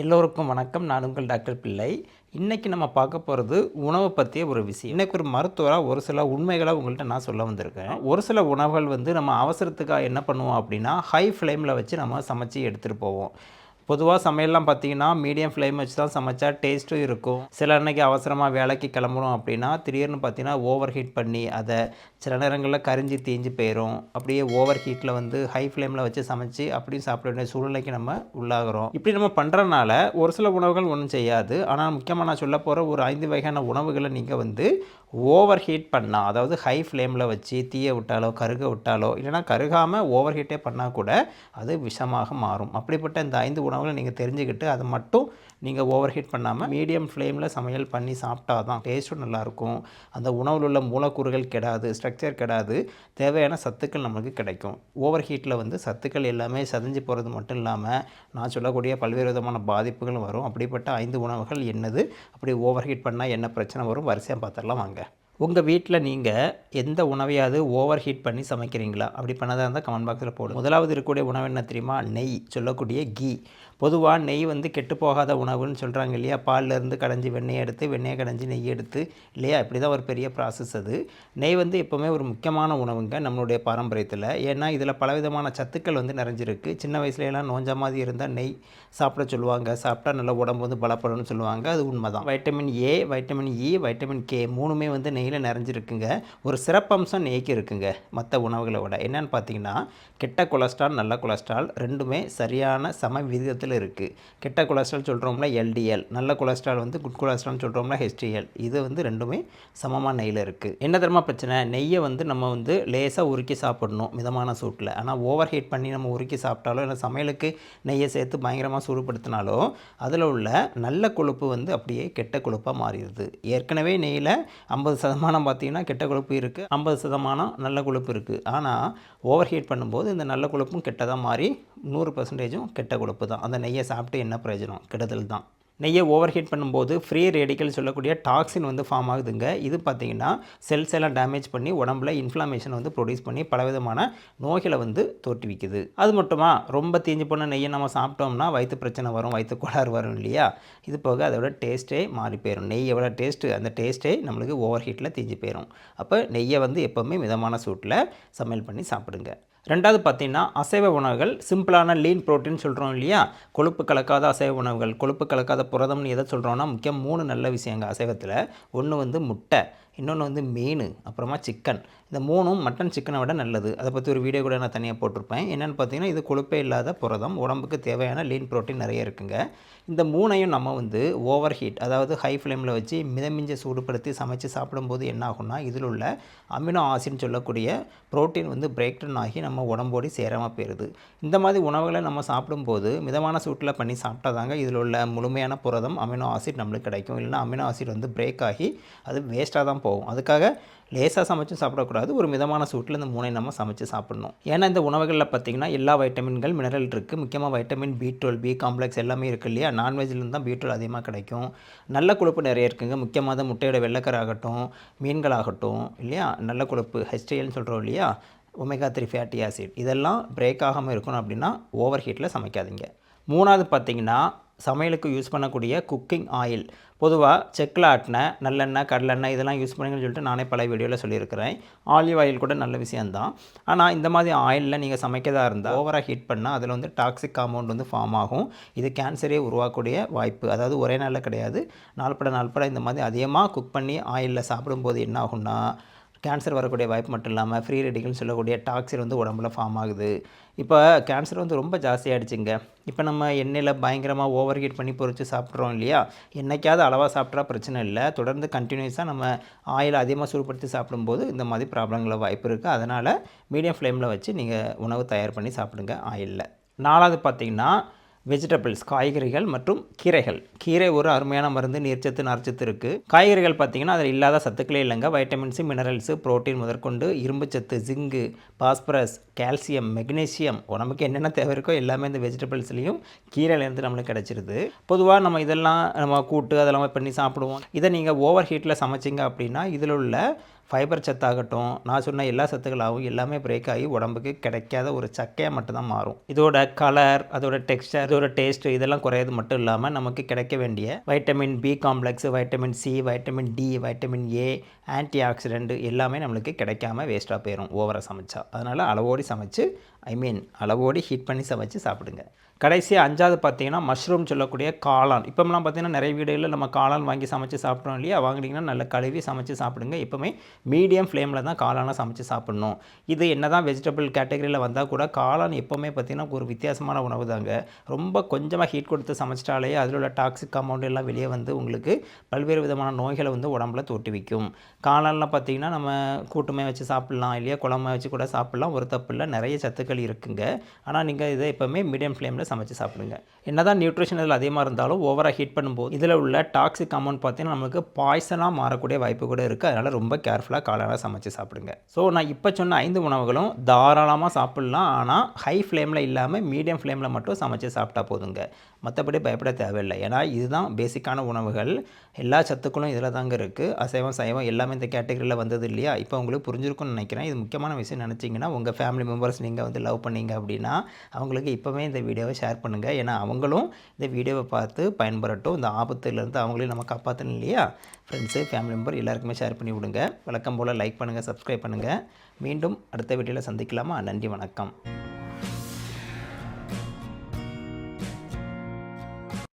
எல்லோருக்கும் வணக்கம். நான் உங்கள் டாக்டர் பிள்ளை. இன்றைக்கி நம்ம பார்க்க போகிறது உணவை பற்றிய ஒரு விஷயம். இன்றைக்கி ஒரு மருத்துவராக ஒரு சில உண்மைகளை உங்கள்கிட்ட நான் சொல்ல வந்திருக்கேன். ஒரு சில உணவுகள் வந்து நம்ம அவசரத்துக்காக என்ன பண்ணுவோம் அப்படின்னா ஹை ஃப்ளேமில் வச்சு நம்ம சமைச்சு எடுத்துகிட்டு போவோம். பொதுவாக சமையல்லாம் பார்த்தீங்கன்னா மீடியம் ஃப்ளேம் வச்சு தான் சமைச்சா டேஸ்ட்டும் இருக்கும். சில அன்னைக்கு அவசரமாக வேலைக்கு கிளம்பணும் அப்படின்னா திடீர்னு பார்த்தீங்கன்னா ஓவர் ஹீட் பண்ணி அதை சில நேரங்களில் கரிஞ்சு தீஞ்சு போயிடும் அப்படியே ஓவர் ஹீட்டில் வந்து ஹை ஃப்ளேமில் வச்சு சமைச்சு அப்படியும் சாப்பிட வேண்டிய சூழ்நிலைக்கு நம்ம உள்ளாகிறோம். இப்படி நம்ம பண்ணுறனால ஒரு சில உணவுகள் ஒன்றும் செய்யாது. ஆனால் முக்கியமாக நான் சொல்ல போகிற ஒரு ஐந்து வகையான உணவுகளை நீங்கள் வந்து ஓவர் ஹீட் பண்ணால் அதாவது ஹை ஃப்ளேமில் வச்சு தீயை விட்டாலோ கருக விட்டாலோ இல்லைனா கருகாமல் ஓவர் ஹீட்டே பண்ணால் கூட அது விஷமாக மாறும். அப்படிப்பட்ட இந்த ஐந்து உணவுகளை நீங்கள் தெரிஞ்சுக்கிட்டு அதை மட்டும் நீங்கள் ஓவர் ஹீட் பண்ணாமல் மீடியம் ஃப்ளேமில் சமையல் பண்ணி சாப்பிட்டா தான் டேஸ்ட்டும் நல்லாயிருக்கும். அந்த உணவில் உள்ள மூலக்கூறுகள் கெடாது ஸ்ட்ரக்சர் கெடாது தேவையான சத்துக்கள் நம்மளுக்கு கிடைக்கும். ஓவர் ஹீட்டில் வந்து சத்துக்கள் எல்லாமே சதைஞ்சு போகிறது மட்டும் இல்லாமல் நான் சொல்லக்கூடிய பல்வேறு விதமான பாதிப்புகளும் வரும். அப்படிப்பட்ட ஐந்து உணவுகள் என்னது? அப்படி ஓவர் ஹீட் பண்ணால் என்ன பிரச்சனை வரும்? வரிசையாக பார்த்துடலாம் வாங்க. உங்கள் வீட்டில் நீங்கள் எந்த உணவையாவது ஓவர் ஹீட் பண்ணி சமைக்கிறீங்களா? அப்படி பண்ணதாக இருந்தால் கமெண்ட் பாக்ஸில் போடும் முதலாவது இருக்கக்கூடிய உணவு என்ன தெரியுமா? நெய். சொல்லக்கூடிய கீ. பொதுவாக நெய் வந்து கெட்டு போகாத உணவுன்னு சொல்கிறாங்க இல்லையா? பால்லேருந்து கடைஞ்சி வெண்ணெய் எடுத்து வெண்ணெயை கடைஞ்சி நெய் எடுத்து இல்லையா? இப்படி தான் ஒரு பெரிய ப்ராசஸ் அது. நெய் வந்து எப்போவுமே ஒரு முக்கியமான உணவுங்க நம்மளுடைய பாரம்பரியத்தில். ஏன்னா இதில் பலவிதமான சத்துக்கள் வந்து நிறைஞ்சிருக்கு. சின்ன வயசுலலாம் நோஞ்ச மாதிரி இருந்தால் நெய் சாப்பிட சொல்லுவாங்க. சாப்பிட்டா நல்ல உடம்பு வந்து பலப்படும்னு சொல்லுவாங்க. அது உண்மை தான் vitamin A vitamin E vitamin K மூணுமே வந்து நெய் நெய்யில் நிறைஞ்சிருக்குங்க. ஒரு சிறப்பம்சம் நெய்க்கு இருக்குங்க மற்ற உணவுகளை விட. என்னன்னு பார்த்தீங்கன்னா கெட்ட கொலஸ்ட்ரால் நல்ல கொலஸ்ட்ரால் ரெண்டுமே சரியான சம விகிதத்தில் இருக்குது கெட்ட கொலஸ்ட்ரால் சொல்கிறோம்ல எல்டிஎல் நல்ல கொலஸ்ட்ரால் வந்து குட் கொலஸ்ட்ரால் சொல்கிறோம்ல ஹெச்டிஎல் இது வந்து ரெண்டுமே சமமாக நெய்யில் இருக்குது என்ன தரமாக பிரச்சனை? நெய்யை வந்து நம்ம வந்து லேசாக உருக்கி சாப்பிடணும் மிதமான சூட்டில் ஆனால் ஓவர் ஹீட் பண்ணி நம்ம உருக்கி சாப்பிட்டாலோ இல்லை சமையலுக்கு நெய்யை சேர்த்து பயங்கரமாக சூடுபடுத்தினாலோ அதில் உள்ள நல்ல கொழுப்பு வந்து அப்படியே கெட்ட கொழுப்பாக மாறிடுது. ஏற்கனவே நெய்யில் ஐம்பது சதமானம் பார்த்தீங்கன்னா கெட்ட கொழுப்பு இருக்குது ஐம்பது சதமானம் நல்ல கொழுப்பு இருக்குது ஆனால் ஓவர் ஹீட் பண்ணும்போது இந்த நல்ல கொழுப்பும் கெட்டதாக மாறி நூறு பர்சன்டேஜும் கெட்ட கொழுப்பு தான். அந்த நெய்யை சாப்பிட்டு என்ன பிரயோஜனம்? கெடுதல் தான். நெய்யை ஓவர் ஹீட் பண்ணும்போது ஃப்ரீ ரேடிக்கல் சொல்லக்கூடிய டாக்ஸின் வந்து ஃபார்ம் ஆகுதுங்க. இது பார்த்திங்கன்னா செல்ஸ் எல்லாம் டேமேஜ் பண்ணி உடம்புல இன்ஃப்ளமேஷன் வந்து ப்ரொடியூஸ் பண்ணி பலவிதமான நோய்களை வந்து தோற்றுவிக்குது. அது மட்டுமா? ரொம்ப தீஞ்சு போன நெய்யை நம்ம சாப்பிட்டோம்னா வயிற்று பிரச்சனை வரும் வயிற்று கோளாறு வரும் இல்லையா? இது போக அதோட டேஸ்ட்டே மாறி போயிடும் நெய் எவ்வளோ டேஸ்ட்டு அந்த டேஸ்ட்டே நம்மளுக்கு ஓவர் ஹீட்டில் தீஞ்சு போயிடும் அப்போ நெய்யை வந்து எப்போவுமே மிதமான சூட்டில் சமையல் பண்ணி சாப்பிடுங்க. ரெண்டாவது பார்த்தீங்கன்னா அசைவ உணவுகள் சிம்பிளான லீன் ப்ரோட்டீன் சொல்கிறோம் இல்லையா? கொழுப்பு கலக்காத அசைவ உணவுகள் கொழுப்பு கலக்காத புரதம்னு எதை சொல்கிறோன்னா முக்கியம் மூணு நல்ல விஷயங்க அசைவத்தில். ஒன்று வந்து முட்டை இன்னொன்று வந்து மீன் அப்புறமா சிக்கன் இந்த மூணும் மட்டன் சிக்கனை விட நல்லது. அதை பற்றி ஒரு வீடியோ கூட நான் தனியாக போட்டிருப்பேன். என்னென்னு பார்த்தீங்கன்னா இது கொழுப்பே இல்லாத புரதம். உடம்புக்கு தேவையான லீன் ப்ரோட்டீன் நிறைய இருக்குங்க. இந்த மூணையும் நம்ம வந்து ஓவர் ஹீட் அதாவது ஹை ஃப்ளேமில் வச்சு மிதமிஞ்ச சூடுபடுத்தி சமைச்சு சாப்பிடும்போது என்ன ஆகும்னா இதில் உள்ள அமினோ ஆசிட்னு சொல்லக்கூடிய புரோட்டீன் வந்து பிரேக் டவுன் ஆகி நம்ம உடம்போடி சேராமல் போயிடுது இந்த மாதிரி உணவுகளை நம்ம சாப்பிடும்போது மிதமான சூட்டில் பண்ணி சாப்பிட்டா தாங்க இதில் உள்ள முழுமையான புரதம் அமினோ ஆசிட் நம்மளுக்கு கிடைக்கும். இல்லைனா அமினோ ஆசிட் வந்து பிரேக் ஆகி அது வேஸ்ட்டாக தான் போகும். அதுக்காக லேசாக சமைச்சும் சாப்பிடக்கூடாது. ஒரு மிதமான சூட்டில் இந்த மூணை நம்ம சமைச்சு சாப்பிடணும். ஏன்னா இந்த உணவுகளில் பார்த்திங்கன்னா எல்லா வைட்டமின்கள் மினரல் இருக்குது முக்கியமாக vitamin B twelve B complex எல்லாமே இருக்குது இல்லையா? நான்வெஜ்லேருந்து தான் பி டுவெல் அதிகமாக கிடைக்கும். நல்ல கொழுப்பு நிறைய இருக்குங்க. முக்கியமாக தான் முட்டையோட வெள்ளைக்கரை ஆகட்டும் மீன்களாகட்டும் இல்லையா? நல்ல கொழுப்பு ஹெச்டிஎல்னு சொல்கிறோம் இல்லையா? ஒமேகா த்ரீ ஃபேட்டி ஆசிட் இதெல்லாம் பிரேக் ஆகாமல் இருக்கணும் அப்படின்னா ஓவர் ஹீட்டில் சமைக்காதீங்க. மூணாவது பார்த்திங்கன்னா சமையலுக்கு யூஸ் பண்ணக்கூடிய குக்கிங் ஆயில் பொதுவாக செக்கில் ஆட்டின நல்லெண்ணெய் கடலெண்ணெய் இதெல்லாம் யூஸ் பண்ணுங்கன்னு சொல்லிட்டு நானே பல வீடியோவில் சொல்லியிருக்கிறேன். ஆலிவ் ஆயில் கூட நல்ல விஷயந்தான் ஆனால் இந்த மாதிரி ஆயிலில் நீங்கள் சமைக்கதாக இருந்தால் ஓவராக ஹீட் பண்ணால் அதில் வந்து டாக்ஸிக் காம்பவுண்ட் வந்து ஃபார்ம் ஆகும். இது கேன்சரே உருவாக்கக்கூடிய வாய்ப்பு. அதாவது ஒரே நாளில் கிடையாது. நாள்பட நாள்பட இந்த மாதிரி அதிகமாக குக் பண்ணி ஆயிலில் சாப்பிடும்போது என்ன ஆகும்னா கேன்சர் வரக்கூடிய வாய்ப்பு மட்டும் இல்லாமல் ஃப்ரீ ரெடிகள்னு சொல்லக்கூடிய டாக்ஸின் வந்து உடம்புல ஃபார்ம் ஆகுது. இப்போ கேன்சர் வந்து ரொம்ப ஜாஸ்தியாகிடுச்சுங்க இப்போ நம்ம எண்ணெயில் பயங்கரமாக ஓவர் ஹீட் பண்ணி பொறிச்சு சாப்பிட்றோம் இல்லையா? என்றைக்காவது அளவாக சாப்பிட்றா பிரச்சனை இல்லை. தொடர்ந்து கண்டினியூஸாக நம்ம ஆயில் அதிகமாக சூடுபடுத்தி சாப்பிடும்போது இந்த மாதிரி ப்ராப்ளங்கள வாய்ப்பு இருக்குது அதனால் மீடியம் ஃப்ளேமில் வச்சு நீங்கள் உணவு தயார் பண்ணி சாப்பிடுங்க ஆயிலில் நாலாவது பார்த்திங்கன்னா வெஜிடபிள்ஸ் காய்கறிகள் மற்றும் கீரைகள். கீரை ஒரு அருமையான மருந்து நீர்ச்சத்து நார்ச்சத்து இருக்குது காய்கறிகள் பார்த்திங்கன்னா அதில் இல்லாத சத்துக்களே இல்லைங்க. வைட்டமின்ஸு மினரல்ஸு புரோட்டீன் முதற்கொண்டு இரும்புச்சத்து ஜிங்கு பாஸ்பரஸ் கால்சியம் மெக்னீசியம் உடம்புக்கு என்னென்ன தேவை இருக்கோ எல்லாமே இந்த வெஜிடபிள்ஸ்லேயும் கீரையிலேருந்து நம்மளுக்கு கிடச்சிருது. பொதுவாக நம்ம இதெல்லாம் நம்ம கூட்டு அதெல்லாம் பண்ணி சாப்பிடுவோம். இதை நீங்கள் ஓவர் ஹீட்டில் சமைச்சிங்க அப்படின்னா இதில் உள்ள ஃபைபர் சத்தாகட்டும் நான் சொன்ன எல்லா சத்துக்களாகவும் எல்லாமே பிரேக் ஆகி உடம்புக்கு கிடைக்காத ஒரு சக்கையாக மட்டும்தான் மாறும். இதோட கலர் அதோட டெக்ஸ்டர் இதோட டேஸ்ட் இதெல்லாம் குறையது மட்டும் இல்லாமல் நமக்கு கிடைக்க வேண்டிய vitamin B complex vitamin C vitamin D vitamin A antioxidant எல்லாமே நம்மளுக்கு கிடைக்காம வேஸ்ட்டாக போயிடும் ஓவராக சமைச்சா. அதனால் அளவோடி சமைச்சு ஐ மீன் அளவோடி ஹீட் பண்ணி சமைச்சு சாப்பிடுங்க. கடைசியாக அஞ்சாவது பார்த்தீங்கன்னா மஷ்ரூம் சொல்லக்கூடிய காளான். இப்போலாம் பார்த்தீங்கன்னா நிறைய வீடுகளில் நம்ம காளான் வாங்கி சமைச்சு சாப்பிட்றோம் இல்லையா? வாங்கினீங்கன்னா நல்லா கழுவி சமைச்சு சாப்பிடுங்க. எப்போவுமே மீடியம் ஃப்ளேமில் தான் காளானை சமைச்சு சாப்பிட்ணும். இது என்ன தான் வெஜிடபிள் கேட்டகரியில் வந்தால் கூட காளான் எப்போவுமே பார்த்திங்கன்னா ஒரு வித்தியாசமான உணவு தாங்க. ரொம்ப கொஞ்சமாக ஹீட் கொடுத்து சமைச்சிட்டாலே அதில் உள்ள டாக்ஸிக் காம்பவுண்ட் எல்லாம் வெளியே வந்து உங்களுக்கு பல்வேறு விதமான நோய்களை வந்து உடம்புல தோட்டி வைக்கும். காளான்லாம் பார்த்திங்கன்னா நம்ம கூட்டுமே வச்சு சாப்பிட்லாம் இல்லையா? குழம்பு வச்சு கூட சாப்பிட்லாம். ஒரு தப்பு இல்லை. நிறைய சத்துக்கள் இருக்குங்க. ஆனால் நீங்கள் இதை எப்போவுமே மீடியம் ஃப்ளேமில் சமைச்சு சாப்பிடுங்க. என்ன தான் நியூட்ரிஷன் இதில் அதிகமாக இருந்தாலும் ஓவராக ஹீட் பண்ணும்போது இதில் உள்ள டாக்ஸிக் அமௌண்ட் பார்த்தீங்கன்னா நமக்கு பாய்சனாக மாறக்கூடிய வாய்ப்பு கூட இருக்குது அதனால் ரொம்ப கேர்ஃபுல்லாக காலையில் சமைச்சு சாப்பிடுங்க. ஸோ நான் இப்போ சொன்ன ஐந்து உணவுகளும் தாராளமாக சாப்பிட்லாம். ஆனால் ஹை ஃப்ளேமில் இல்லாமல் மீடியம் ஃப்ளேமில் மட்டும் சமைச்சு சாப்பிட்டா போதுங்க. மற்றபடி பயப்பட தேவையில்லை. ஏன்னா இதுதான் பேசிக்கான உணவுகள். எல்லா சத்துக்களும் இதில் தாங்க இருக்குது அசைவம் சைவம் எல்லாமே இந்த கேட்டகரியில் வந்தது இல்லையா? இப்போ உங்களுக்கு புரிஞ்சிருக்கும்னு நினைக்கிறேன். இது முக்கியமான விஷயம் நினச்சிங்கன்னா உங்கள் ஃபேமிலி மெம்பர்ஸ் நீங்கள் வந்து லவ் பண்ணீங்க அப்படின்னா அவங்களுக்கு இப்போவே இந்த வீடியோவை ஷேர் பண்ணுங்கள் ஏன்னா அவங்களும் இந்த வீடியோவை பார்த்து பயன்பெறட்டும். இந்த ஆபத்துலேருந்து அவங்களையும் நம்ம காப்பாற்றணும் இல்லையா? ஃப்ரெண்ட்ஸு ஃபேமிலி மெம்பர் எல்லாருக்குமே ஷேர் பண்ணி விடுங்க. வழக்கம் போல் லைக் பண்ணுங்கள் சப்ஸ்கிரைப் பண்ணுங்கள் மீண்டும் அடுத்த வீடியோவில் சந்திக்கலாமா? நன்றி வணக்கம்.